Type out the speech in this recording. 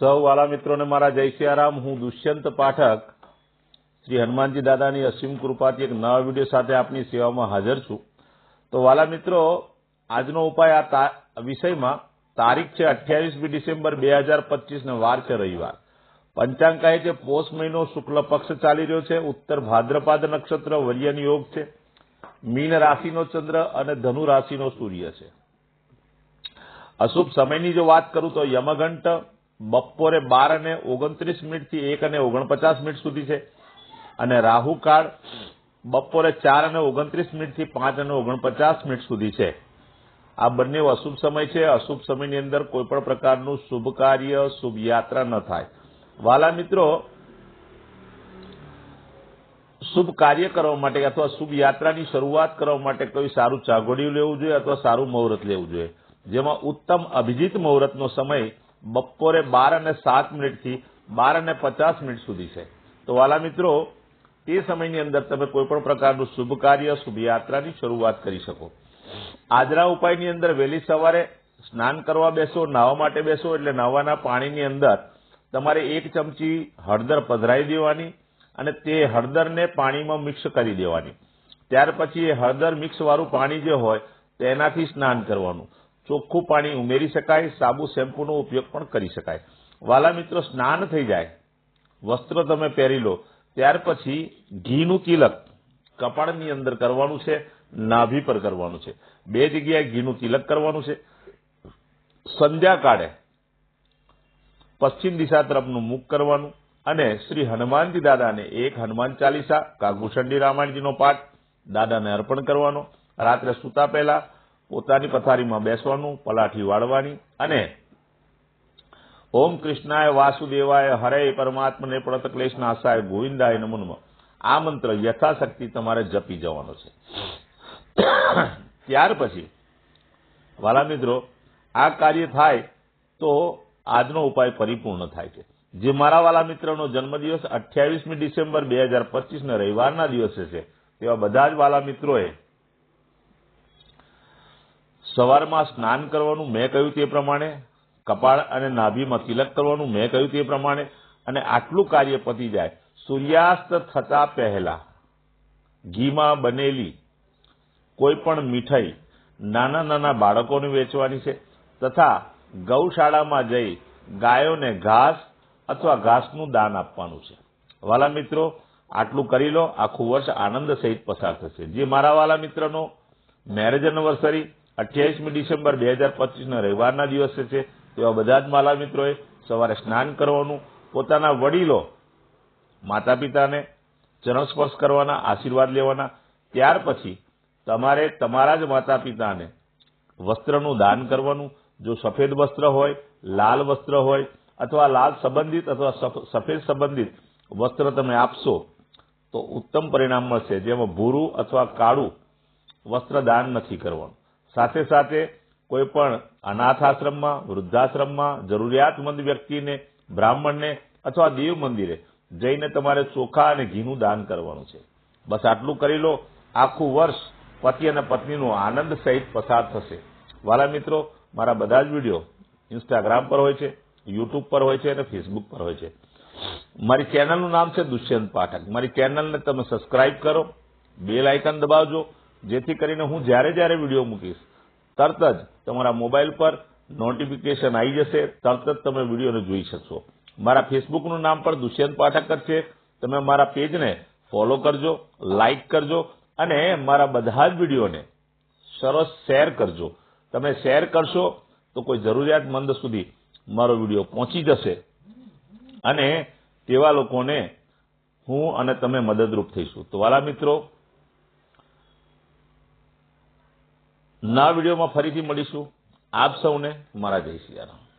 સૌ વાલા મિત્રોને મારા જય સિયારામ હું દુષ્યંત પાઠક. શ્રી હનુમાનજી દાદાની અસીમ કૃપાથી એક નવા વીડિયો સાથે આપની સેવામાં હાજર છું. તો વાલા મિત્રો, આજનો ઉપાય આ વિષયમાં તારીખ છે અઠ્યાવીસમી ડિસેમ્બર બે હજાર પચીસને વાર છે રવિવાર. પંચાંગ કહે છે, પોષ મહિનો શુક્લ પક્ષ ચાલી રહ્યો છે. ઉત્તર ભાદ્રપાદ નક્ષત્ર વર્યન યોગ છે. મીન રાશિનો ચંદ્ર અને ધનુ રાશિનો સૂર્ય છે. અશુભ સમયની જો વાત કરું તો યમઘંટ બપોરે બાર અને ઓગણત્રીસ મિનિટથી એક અને ઓગણપચાસ મિનિટ સુધી છે. અને રાહુકાળ બપોરે ચાર અને ઓગણત્રીસ મિનિટથી પાંચ અને ઓગણપચાસ મિનિટ સુધી છે. આ બંને અશુભ સમય છે. અશુભ સમયની અંદર કોઈ પ્રકારનું શુભ કાર્ય, શુભ યાત્રા ન થાય. વાલા મિત્રો, શુભ કાર્ય કરવા માટે અથવા શુભ યાત્રાની શરૂઆત કરવા માટે કોઈ સારું ચાગોડિયું લેવું જોઈએ અથવા સારું મુહૂર્ત લેવું જોઈએ. જેમાં ઉત્તમ અભિજીત મુહૂર્તનો સમય બપોરે બાર અને સાત મિનિટથી બાર અને પચાસ મિનિટ સુધી છે. તો વાલા મિત્રો તે સમયની અંદર તમે કોઈ પણ પ્રકારનું શુભ કાર્ય, શુભ યાત્રાની શરૂઆત કરી શકો. આજના ઉપાયની અંદર વહેલી સવારે સ્નાન કરવા બેસો, નાહવા માટે બેસો, એટલે નાહવાના પાણીની અંદર તમારે એક ચમચી હળદર પધરાઈ દેવાની અને તે હળદરને પાણીમાં મિક્સ કરી દેવાની. ત્યાર પછી એ હળદર મિક્સ વાળું પાણી જે હોય તેનાથી સ્નાન કરવાનું. ચોખ્ખું પાણી ઉમેરી શકાય, સાબુ, શેમ્પૂનો ઉપયોગ પણ કરી શકાય. વાલા મિત્રો, સ્નાન થઈ જાય. વસ્ત્ર તમે પહેરી લો. ત્યાર પછી ઘીનું તિલક કપાળની અંદર કરવાનું છે, નાભી પર કરવાનું છે. બે જગ્યાએ ઘીનું તિલક કરવાનું છે. સંધ્યા કાળે પશ્ચિમ દિશા તરફનું મુખ કરવાનું અને શ્રી હનુમાનજી દાદાને એક હનુમાન ચાલીસા કાગુષંડી રામાયણજીનો પાઠ, દાદાને અર્પણ કરવાનો. રાત્રે સૂતા પહેલા પોતાની પથારીમાં બેસવાનું, પલાઠી વાળવાની અને ઓમ કૃષ્ણાય વાસુદેવાય હરે પરમાત્મને પ્રત ક્લેશ નાશાય ગોવિંદાય નમો આ મંત્ર યથાશક્તિ તમારે જપી જવાનો છે. ત્યાર પછી, વાલા મિત્રો, આ કાર્ય થાય તો આજનો ઉપાય પરિપૂર્ણ થાય છે. જે મારા વાલા મિત્રનો જન્મદિવસ અઠ્યાવીસમી ડિસેમ્બર બે હજાર પચીસ ને રવિવારના દિવસે છે, તેવા બધા જ વાલા મિત્રોએ સવારમાં સ્નાન કરવાનું મેં કહ્યું તે પ્રમાણે, કપાળ અને નાભીમાં તિલક કરવાનું મેં કહ્યું તે પ્રમાણે, અને આટલું કાર્ય પતી જાય. સૂર્યાસ્ત થતા પહેલા ઘીમાં બનેલી કોઈ પણ મીઠાઈ નાના નાના બાળકોને વેચવાની છે તથા ગૌશાળામાં જઈ ગાયોને ઘાસ અથવા ઘાસનું દાન આપવાનું છે. વાલા મિત્રો, આટલું કરી લો, આખું વર્ષ આનંદ સહિત પસાર થશે. જે મારા વાલા મિત્રનો મેરેજ એનિવર્સરી અઠ્યાવીસમી ડિસેમ્બર બે હજાર પચીસના રવિવારના દિવસે છે તેવા બધા જ માલા મિત્રોએ સવારે સ્નાન કરવાનું, પોતાના વડીલો માતા પિતાને ચરણસ્પર્શ કરવાના, આશીર્વાદ લેવાના, ત્યાર પછી તમારે તમારા જ માતા પિતાને વસ્ત્રનું દાન કરવાનું. જો સફેદ વસ્ત્ર હોય, લાલ વસ્ત્ર હોય, અથવા લાલ સંબંધિત અથવા સફ- સફેદ સંબંધિત વસ્ત્ર તમે આપશો, તો ઉત્તમ પરિણામ મળશે. જેમાં ભૂરું અથવા કાળું વસ્ત્ર દાન નથી કરવાનું. સાથે સાથે કોઈ પણ અનાથ આશ્રમમાં વૃદ્ધાશ્રમમાં જરૂરિયાતમંદ વ્યક્તિને, બ્રાહ્મણને અથવા દેવ મંદિરે જઈને તમારે ચોખા અને ઘીનું દાન કરવાનું છે. બસ આટલું કરી લો. આખું વર્ષ પતિ અને પત્નીનો આનંદ સહિત પસાર થશે. વાલા મિત્રો, મારા બધા જ વીડિયો ઇન્સ્ટાગ્રામ પર હોય છે યુટ્યુબ પર હોય છે અને ફેસબુક પર હોય છે. મારી ચેનલનું નામ છે દુષ્યંત પાઠક. મારી ચેનલને તમે સબસ્ક્રાઇબ કરો. બેલ આઇકન દબાવજો. જેથી કરીને હું જ્યારે જ્યારે વીડિયો મૂકીશ, તરત જ તમારા મોબાઈલ પર નોટિફિકેશન આવી જશે, તરત જ તમે વિડીયોને જોઈ શકશો. મારા ફેસબુકનું નામ પણ દુષ્યંત પાઠક જ છે. તમે મારા પેજને ફોલો કરજો લાઇક કરજો અને મારા બધા જ વિડીયોને સરસ શેર કરજો. તમે શેર કરશો તો કોઈ જરૂરિયાતમંદ સુધી મારો વીડિયો પહોંચી જશે. અને તેવા લોકોને હું અને તમે મદદરૂપ થઈશું. તો વાલા મિત્રો ના વિડીયોમાં ફરીથી મળીશું. આપ સૌને મારા જય સિયારામ